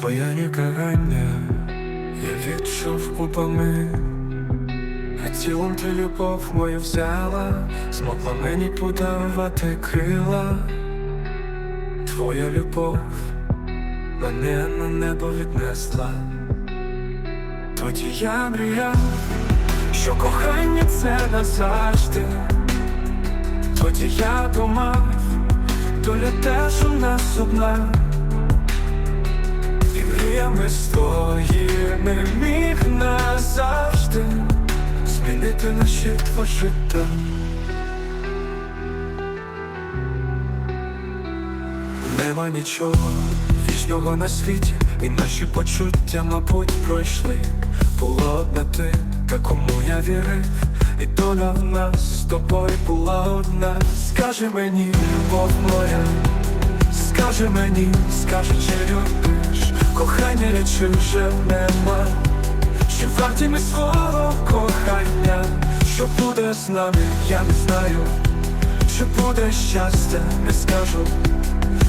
Твоє нікагання я відчув у А тілом ти любов мою взяла, змогла мені подавати крила. Твоя любов мене на небо віднесла. Тоді я мріяв, що кохання це назавжди. Тоді я думав, доля теж у нас одна. Мріями своїми міг назавжди змінити наші два життя. Нема нічого вічного на світі, і наші почуття, мабуть, пройшли. Була одна ти, та кому я вірив, і доля в нас з тобою була одна. Скажи мені, любов моя, скажи мені, скажи, чи любиш, кохання речі вже нема. Чи варті ми свого кохання, що буде з нами, я не знаю, чи буде щастя, не скажу.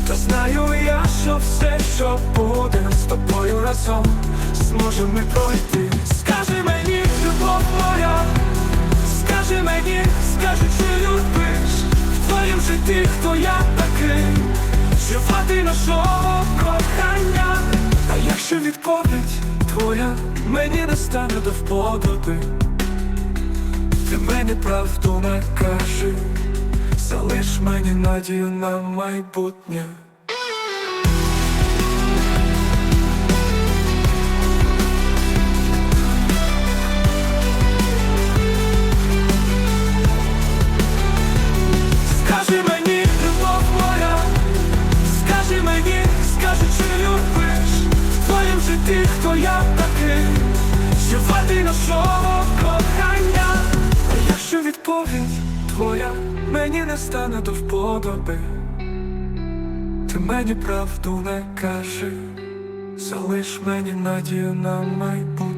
Та знаю я, що все, що буде з тобою разом, зможемо ми пройти. Скажи мені, любов моя, скажи мені, скажи, чи любиш в твоїм житті, хто я такий, чи влади нашого кохання. А відповідь твоя мені не стане до вподоби, ти мені правду не кажи. Залиш мені надію на майбутнє. Житті, хто я такий, що влади нашого кохання. А якщо відповідь твоя мені не стане до вподоби, ти мені правду не кажи, залиш мені надію на майбутнє.